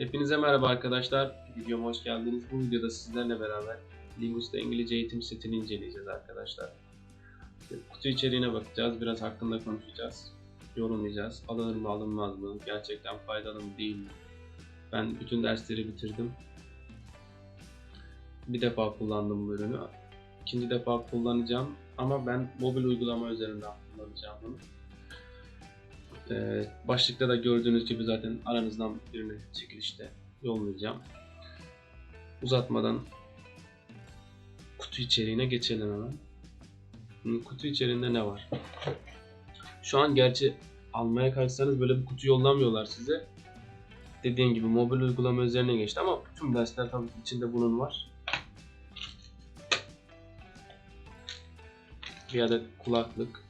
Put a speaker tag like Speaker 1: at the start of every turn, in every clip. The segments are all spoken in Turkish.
Speaker 1: Hepinize merhaba arkadaşlar. Videoma hoş geldiniz. Bu videoda sizlerle beraber Lingusta İngilizce eğitim setini inceleyeceğiz arkadaşlar. Kutu içeriğine bakacağız. Biraz hakkında konuşacağız. Yorumlayacağız. Alınır mı alınmaz mı? Gerçekten faydalı mı değil mi? Ben bütün dersleri bitirdim. Bir defa kullandım bu ürünü. İkinci defa kullanacağım. Ama ben mobil uygulama üzerinden kullanacağım bunu. Ee, başlıkta da gördüğünüz gibi zaten aranızdan birini çekilişte yollayacağım. Uzatmadan kutu içeriğine geçelim hemen. Kutu içeriğinde ne var? Şu an gerçi almaya kalksanız böyle bir kutu yollamıyorlar size. Dediğim gibi mobil uygulama üzerine geçti ama tüm dersler tabii içinde bunun var. Bir adet kulaklık.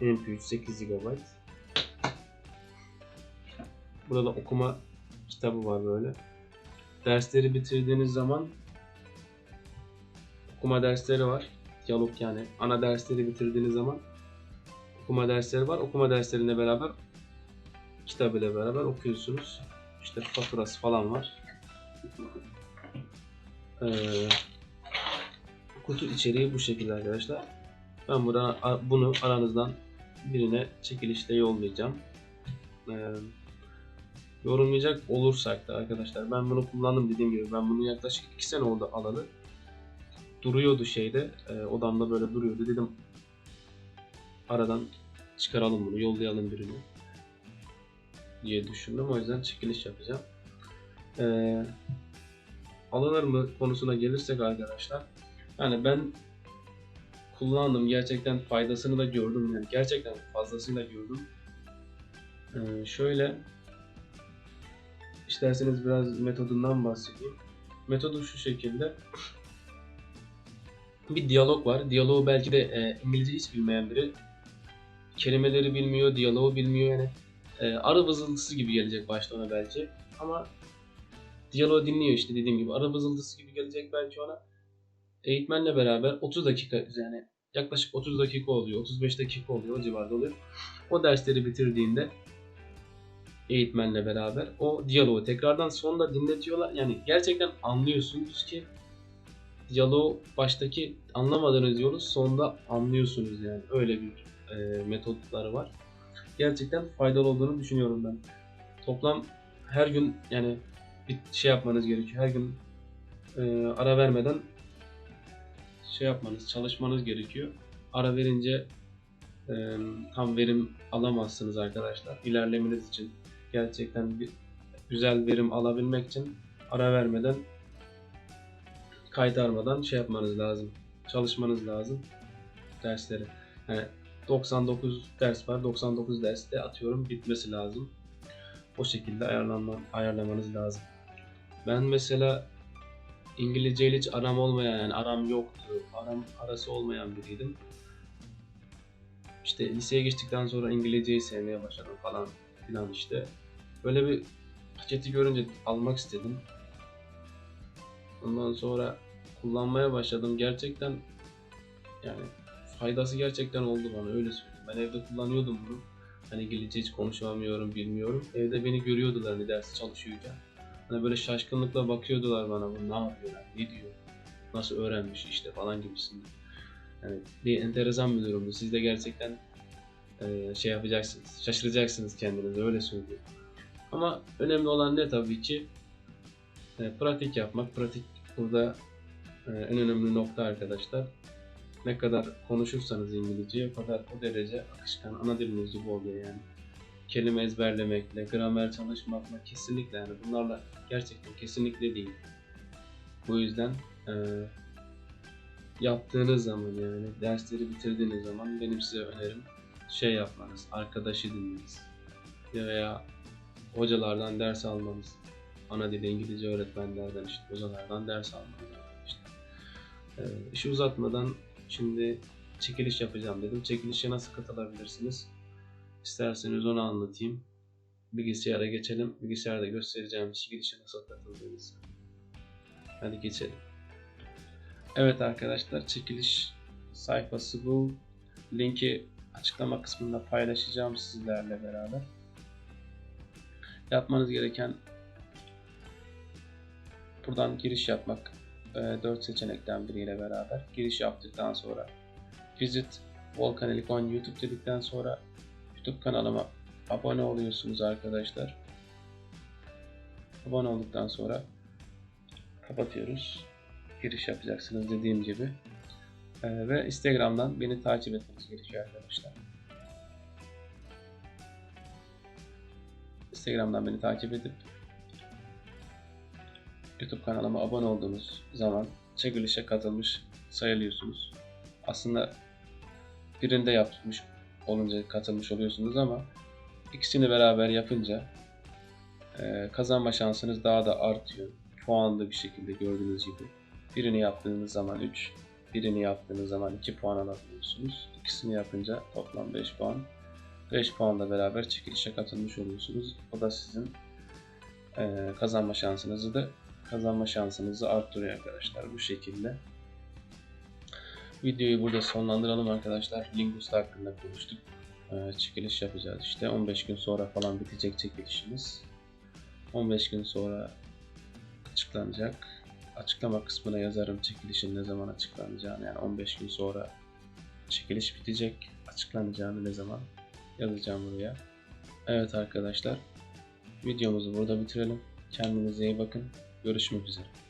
Speaker 1: MP3 8 GB. Burada da okuma kitabı var böyle. Dersleri bitirdiğiniz zaman okuma dersleri var. Diyalog yani ana dersleri bitirdiğiniz zaman okuma dersleri var. Okuma derslerine beraber kitabıyla beraber okuyorsunuz. İşte faturası falan var. Ee, kutu içeriği bu şekilde arkadaşlar. Ben burada bunu aranızdan birine çekilişte yollayacağım. Ee, yorumlayacak olursak da arkadaşlar ben bunu kullandım dediğim gibi ben bunu yaklaşık 2 sene oldu alalı. Duruyordu şeyde e, odamda böyle duruyordu dedim aradan çıkaralım bunu yollayalım birini diye düşündüm o yüzden çekiliş yapacağım. E, alınır mı konusuna gelirsek arkadaşlar yani ben kullandım gerçekten faydasını da gördüm yani gerçekten fazlasıyla gördüm. E, şöyle İsterseniz biraz metodundan bahsedeyim. Metodu şu şekilde. Bir diyalog var. Diyaloğu belki de e, İngilizce hiç bilmeyen biri kelimeleri bilmiyor, diyaloğu bilmiyor yani. E, arı vızıltısı gibi gelecek başta ona belki. Ama diyaloğu dinliyor işte dediğim gibi. Arı vızıltısı gibi gelecek belki ona. Eğitmenle beraber 30 dakika yani yaklaşık 30 dakika oluyor, 35 dakika oluyor o civarda oluyor. O dersleri bitirdiğinde eğitmenle beraber o diyaloğu tekrardan sonunda dinletiyorlar. Yani gerçekten anlıyorsunuz ki diyaloğu baştaki anlamadığınız yolu sonunda anlıyorsunuz yani. Öyle bir e, metotları var. Gerçekten faydalı olduğunu düşünüyorum ben. Toplam her gün yani bir şey yapmanız gerekiyor. Her gün e, ara vermeden şey yapmanız, çalışmanız gerekiyor. Ara verince e, tam verim alamazsınız arkadaşlar. İlerlemeniz için gerçekten bir güzel verim alabilmek için ara vermeden kaytarmadan şey yapmanız lazım. Çalışmanız lazım dersleri. Yani 99 ders var. 99 derste atıyorum bitmesi lazım. O şekilde ayarlanma, ayarlamanız lazım. Ben mesela İngilizce hiç aram olmayan yani aram yoktu. Aram arası olmayan biriydim. İşte liseye geçtikten sonra İngilizceyi sevmeye başladım falan filan işte. Böyle bir paketi görünce almak istedim. Ondan sonra kullanmaya başladım. Gerçekten yani faydası gerçekten oldu bana öyle söyleyeyim. Ben evde kullanıyordum bunu. Hani İngilizce hiç konuşamıyorum, bilmiyorum. Evde beni görüyordular hani ders çalışıyorken. Hani böyle şaşkınlıkla bakıyordular bana bu ne yapıyor, yani, ne diyor, nasıl öğrenmiş işte falan gibisinde. Yani bir enteresan bir durumdu. Siz de gerçekten şey yapacaksınız, şaşıracaksınız kendinize öyle söyleyeyim. Ama önemli olan ne tabii ki e, pratik yapmak. Pratik burada e, en önemli nokta arkadaşlar. Ne kadar konuşursanız İngilizce o kadar o derece akışkan ana diliniz gibi oluyor yani. Kelime ezberlemekle, gramer çalışmakla kesinlikle yani bunlarla gerçekten kesinlikle değil. Bu yüzden e, yaptığınız zaman yani dersleri bitirdiğiniz zaman benim size önerim şey yapmanız, arkadaşı dinleniz veya hocalardan ders almanız. Ana dili İngilizce öğretmenlerden işte hocalardan ders almanız. İşte. Ee, işi uzatmadan şimdi çekiliş yapacağım dedim. Çekilişe nasıl katılabilirsiniz? İsterseniz onu anlatayım. Bilgisayara geçelim. Bilgisayarda göstereceğim çekilişe nasıl katıldığınızı. Hadi geçelim. Evet arkadaşlar çekiliş sayfası bu. Linki açıklama kısmında paylaşacağım sizlerle beraber yapmanız gereken buradan giriş yapmak 4 seçenekten biriyle beraber giriş yaptıktan sonra Visit Volkan Elikon YouTube dedikten sonra YouTube kanalıma abone oluyorsunuz arkadaşlar. Abone olduktan sonra kapatıyoruz. Giriş yapacaksınız dediğim gibi. Ee, ve Instagram'dan beni takip etmeniz gerekiyor arkadaşlar. Instagram'dan beni takip edip YouTube kanalıma abone olduğunuz zaman çekilişe katılmış sayılıyorsunuz. Aslında birinde yapmış olunca katılmış oluyorsunuz ama ikisini beraber yapınca e, kazanma şansınız daha da artıyor. Puanlı bir şekilde gördüğünüz gibi. Birini yaptığınız zaman 3, birini yaptığınız zaman 2 puan alabiliyorsunuz. İkisini yapınca toplam 5 puan. 5 puanla beraber çekilişe katılmış oluyorsunuz. O da sizin e, kazanma şansınızı da kazanma şansınızı arttırıyor arkadaşlar bu şekilde. Videoyu burada sonlandıralım arkadaşlar. Lingus hakkında konuştuk. Ee, çekiliş yapacağız işte. 15 gün sonra falan bitecek çekilişimiz. 15 gün sonra açıklanacak. Açıklama kısmına yazarım çekilişin ne zaman açıklanacağını. Yani 15 gün sonra çekiliş bitecek. Açıklanacağını ne zaman yazacağım buraya. Evet arkadaşlar. Videomuzu burada bitirelim. Kendinize iyi bakın. Görüşmek üzere.